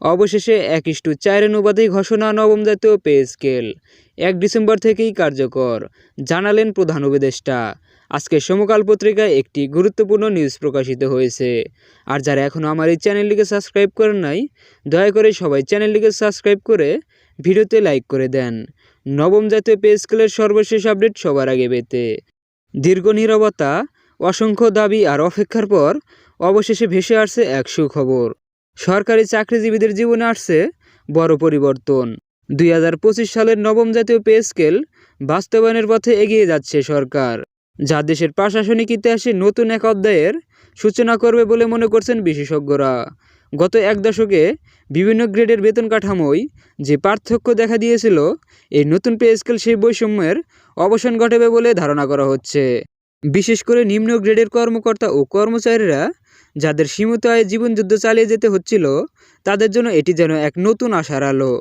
অবশেষে এক ইস্টু চার অনুপাতেই ঘোষণা নবম জাতীয় পে স্কেল। এক ডিসেম্বর থেকেই কার্যকর, জানালেন প্রধান উপদেষ্টা। আজকে সমকাল পত্রিকায় একটি গুরুত্বপূর্ণ নিউজ প্রকাশিত হয়েছে। আর যারা এখনও আমার এই চ্যানেলটিকে সাবস্ক্রাইব করেন নাই, দয়া করে সবাই চ্যানেলটিকে সাবস্ক্রাইব করে ভিডিওতে লাইক করে দেন। নবম জাতীয় পে স্কেলের সর্বশেষ আপডেট সবার আগে পেতে। দীর্ঘ নীরবতা, অসংখ্য দাবি আর অপেক্ষার পর অবশেষে ভেসে আসছে এক সুখবর। সরকারি চাকরিজীবীদের জীবনে আসছে বড় পরিবর্তন। দুই হাজার পঁচিশ সালের নবম জাতীয় পে স্কেল বাস্তবায়নের পথে এগিয়ে যাচ্ছে সরকার, যা দেশের প্রশাসনিক ইতিহাসে নতুন এক অধ্যায়ের সূচনা করবে বলে মনে করছেন বিশেষজ্ঞরা। গত এক দশকে বিভিন্ন গ্রেডের বেতন কাঠামোয় যে পার্থক্য দেখা দিয়েছিল, এই নতুন পে স্কেল সেই বৈষম্যের অবসান ঘটাবে বলে ধারণা করা হচ্ছে। বিশেষ করে নিম্ন গ্রেডের কর্মকর্তা ও কর্মচারীরা যাদের সীমিত আয়ে জীবনযুদ্ধ চালিয়ে যেতে হচ্ছিল, তাদের জন্য এটি যেন এক নতুন আশার আলো।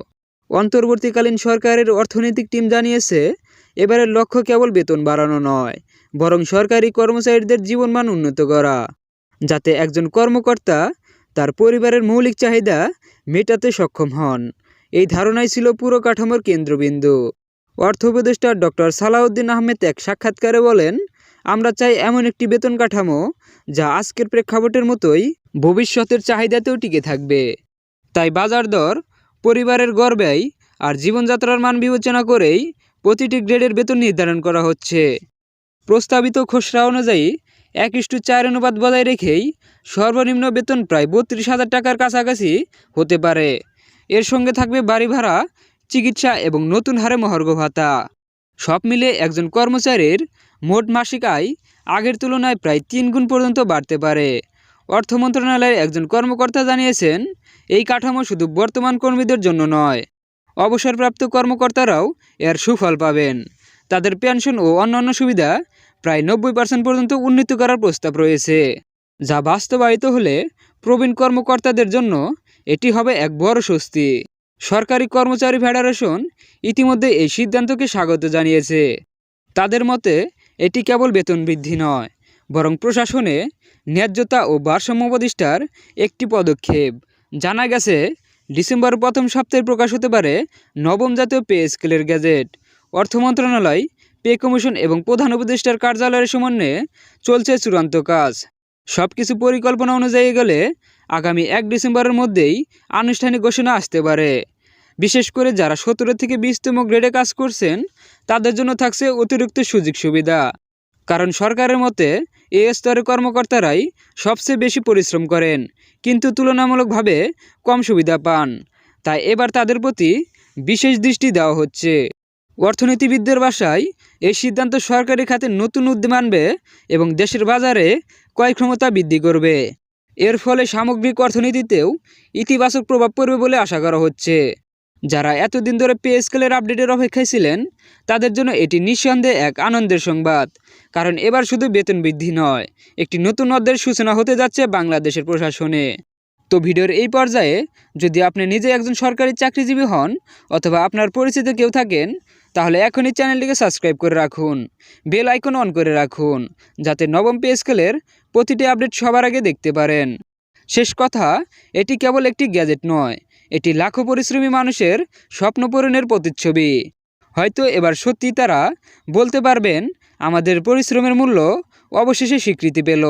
অন্তর্বর্তীকালীন সরকারের অর্থনৈতিক টিম জানিয়েছে, এবারের লক্ষ্য কেবল বেতন বাড়ানো নয়, বরং সরকারি কর্মচারীদের জীবনমান উন্নত করা। যাতে একজন কর্মকর্তা তার পরিবারের মৌলিক চাহিদা মেটাতে সক্ষম হন, এই ধারণাই ছিল পুরো কাঠামোর কেন্দ্রবিন্দু। অর্থ উপদেষ্টা ডক্টর সালাউদ্দিন আহমেদ এক সাক্ষাৎকারে বলেন আমরা চাই এমন একটি বেতন কাঠামো যা আজকের প্রেক্ষাপটের মতোই ভবিষ্যতের চাহিদাতেও টিকে থাকবে। তাই বাজার দর, পরিবারের গড় ব্যয় আর জীবনযাত্রার মান বিবেচনা করেই প্রতিটি গ্রেডের বেতন নির্ধারণ করা হচ্ছে। প্রস্তাবিত খসড়া অনুযায়ী এক ইস্টু চার অনুপাত বজায় রেখেই সর্বনিম্ন বেতন প্রায় বত্রিশ হাজার টাকার কাছাকাছি হতে পারে। এর সঙ্গে থাকবে বাড়ি ভাড়া, চিকিৎসা এবং নতুন হারে মহার্ঘ ভাতা। সব মিলে একজন কর্মচারীর মোট মাসিক আয় আগের তুলনায় প্রায় তিন গুণ পর্যন্ত বাড়তে পারে। অর্থ মন্ত্রণালয়ের একজন কর্মকর্তা জানিয়েছেন, এই কাঠামো শুধু বর্তমান কর্মীদের জন্য নয়, অবসরপ্রাপ্ত কর্মকর্তারাও এর সুফল পাবেন। তাদের পেনশন ও অন্যান্য সুবিধা প্রায় নব্বই পার্সেন্ট পর্যন্ত উন্নীত করার প্রস্তাব রয়েছে, যা বাস্তবায়িত হলে প্রবীণ কর্মকর্তাদের জন্য এটি হবে এক বড় স্বস্তি। সরকারি কর্মচারী ফেডারেশন ইতিমধ্যে এই সিদ্ধান্তকে স্বাগত জানিয়েছে। তাদের মতে, এটি কেবল বেতন বৃদ্ধি নয়, বরং প্রশাসনে ন্যায্যতা ও ভারসাম্য প্রতিষ্ঠার একটি পদক্ষেপ। জানা গেছে, ডিসেম্বর প্রথম সপ্তাহে প্রকাশ হতে পারে নবম জাতীয় পে স্কেলের গ্যাজেট। অর্থ মন্ত্রণালয়, পে কমিশন এবং প্রধান উপদেষ্টার কার্যালয়ের সমন্বয়ে চলছে চূড়ান্ত কাজ। সব কিছু পরিকল্পনা অনুযায়ী গেলে আগামী এক ডিসেম্বরের মধ্যেই আনুষ্ঠানিক ঘোষণা আসতে পারে। বিশেষ করে যারা সতেরো থেকে বিশতম গ্রেডে কাজ করছেন, তাদের জন্য থাকছে অতিরিক্ত সুযোগ সুবিধা। কারণ সরকারের মতে, এ স্তরের কর্মকর্তারাই সবচেয়ে বেশি পরিশ্রম করেন, কিন্তু তুলনামূলকভাবে কম সুবিধা পান। তাই এবার তাদের প্রতি বিশেষ দৃষ্টি দেওয়া হচ্ছে। অর্থনীতিবিদদের বাসায় এই সিদ্ধান্ত সরকারি খাতে নতুন উদ্যম আনবে এবং দেশের বাজারে ক্রয় ক্ষমতা বৃদ্ধি করবে। এর ফলে সামগ্রিক অর্থনীতিতেও ইতিবাচক প্রভাব পড়বে বলে আশা করা হচ্ছে। যারা এতদিন ধরে পে স্কেলের আপডেটের অপেক্ষায় ছিলেন, তাদের জন্য এটি নিঃসন্দেহে এক আনন্দের সংবাদ, কারণ এবার শুধু বেতন বৃদ্ধি নয়, একটি নতুন অধ্যায়ের সূচনা হতে যাচ্ছে বাংলাদেশের প্রশাসনে। তো ভিডিওর এই পর্যায়ে যদি আপনি নিজে একজন সরকারি চাকরিজীবী হন, অথবা আপনার পরিচিত কেউ থাকেন তাহলে এখনই চ্যানেলটিকে সাবস্ক্রাইব করে রাখুন, বেল আইকন অন করে রাখুন, যাতে নবম পে স্কেলের প্রতিটি আপডেট সবার আগে দেখতে পারেন। শেষ কথা, এটি কেবল একটি গ্যাজেট নয়, এটি লাখো পরিশ্রমী মানুষের স্বপ্ন পূরণের প্রতিচ্ছবি। হয়তো এবার সত্যি তারা বলতে পারবেন, আমাদের পরিশ্রমের মূল্য অবশেষে স্বীকৃতি পেল।